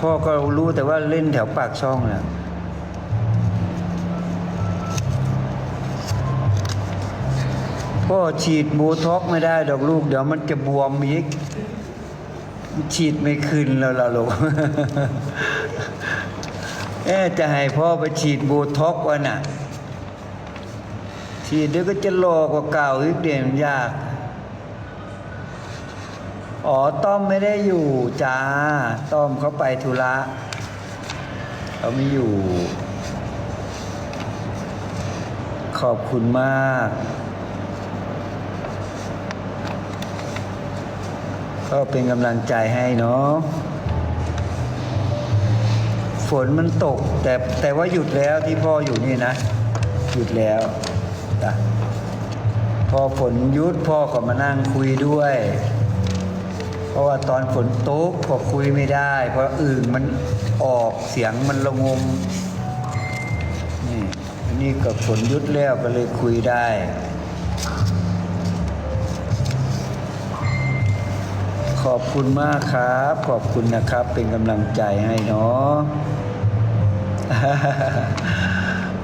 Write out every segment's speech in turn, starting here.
พ่อก็รู้แต่ว่าเล่นแถวปากช่องนะพ่อฉีดโบท็อกไม่ได้ดอกลูก เดี๋ยวมันจะบวมอีก ฉีดไม่ขึ้นแล้วล่ะลูกเอ๊ะจะให้พ่อไปฉีดโบท็อกวะน่ะฉีดเดี๋ยวก็จะรอกว่าเก่าอีกเดี๋ยวมันยาก อ๋อ ต้อมไม่ได้อยู่จ้า ต้อมเขาไปธุระเขาไม่อยู่ ขอบคุณมาก ก็เป็นกำลังใจให้เนาะฝนมันตก แต่แต่ว่าหยุดแล้วที่พ่ออยู่นี่นะ หยุดแล้วพอฝนหยุดพ่อก็มานั่งคุยด้วย เพราะว่าตอนฝนตกก็คุยไม่ได้ เพราะอื่นมันออกเสียงมันระงมนี่นนี้กับฝนยุดแล้วก็เลยคุยได้ขอบคุณมากครับ ขอบคุณนะครับ เป็นกำลังใจให้เนาะ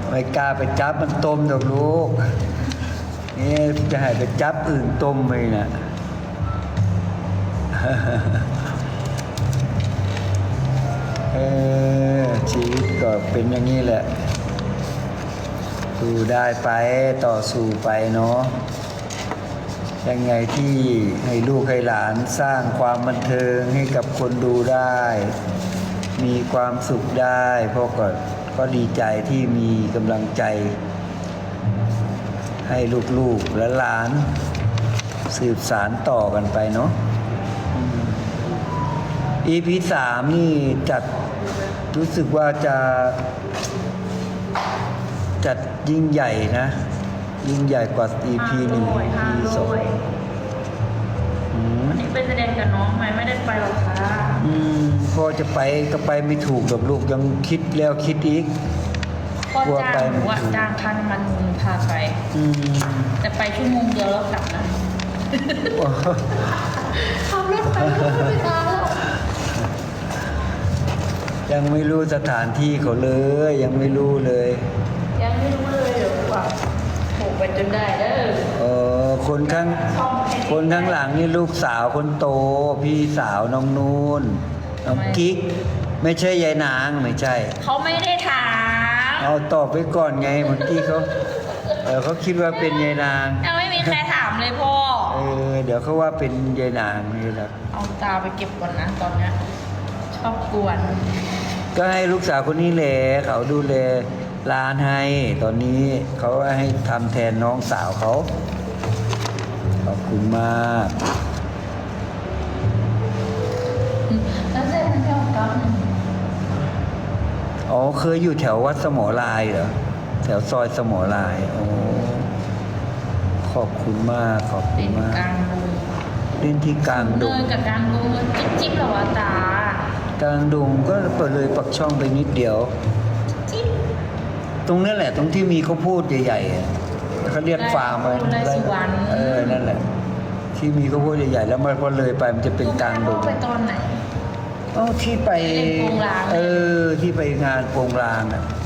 ไม่กล้าไปจับมันต้มดอกลูกนี่จะให้ไปจับอื่นต้มไปนะ เออชีวิตก็เป็นอย่างนี้แหละดูได้ไปต่อสู้ไปเนาะยังไงที่ให้ลูกให้หลานสร้างความบันเทิงให้กับคนดูได้ มีความสุขได้พ่อก็ก็ดีใจที่มีกำลังใจ ให้ลูกๆและหลาน สืบสารต่อกันไปเนาะ EP สามนี่จัดรู้สึกว่าจะจัดยิ่งใหญ่นะ ยิ่งใหญ่กว่า EP หนึ่งห้า EP สองด้วยอืมวันนี้ไปแสดงกับน้องไหมไม่ได้ไปหรอกค่ะอืมพอจะไปก็ไปไม่ถูกดอกลูกยังคิดแล้วคิดอีกพ่อกลัวจ้างไปหนูอะจ้างคันมันพาไป อืมแต่ไปชั่วโมงเดียวแล้วกลับนะขับรถไปรถไม่ทันแล้ว ยังไม่รู้สถานที่เขาเลย ยังไม่รู้เลย ยังไม่รู้เลยเดี๋ยวแบบโผล่ไปจนได้เด้อเออคนข้างคนข้างหลังนี่ลูกสาวคนโต พี่สาวน้องนูนน้องกิ๊ก ไม่ใช่ยายนางไม่ใช่เขาไม่ได้ถามเอาตอบไปก่อนไงเมื่อกี้เขาเออเขาคิดว่าเป็นยายนางยังไม่มีใครถามเลยพ่อเออเดี๋ยวเขาว่าเป็นยายนางนี่แหละเอาตาไปเก็บก่อนนะตอนเนี้ย ชอบกวน ก็ให้ลูกสาวคนนี้แหละเขาดูแลร้านให้ ตอนนี้เขาให้ทำแทนน้องสาวเขา ขอบคุณมาก แล้วเสร็จมันจะเอากลับอ๋อเคยอยู่แถววัดสมอลายเหรอ แถวซอยสมอลายโอ้ขอบคุณมาก ขอบคุเป็ณนมาก กลางดงเล่นที่กลางดเดิงนกับกลางดงจิ๊บจิ๊บเหรอวะตา กลางดงก็เปิดเลยปักช่องไปนิดเดียวจิ๊บตรงนั้นแหละ ตรงที่มีข้าวโพดใหญ่ๆอะเขาเรียกฟาร์มอะไรไร่สุวรรณเออนั่นแหละ ที่มีข้าวโพดใหญ่ๆแล้วมันพอเลยไปมันจะเป็นกลางดงไปตอนไหนเอ้าที่ไปเล่นโปงลางเออที่ไปงานโปรงลางอะอ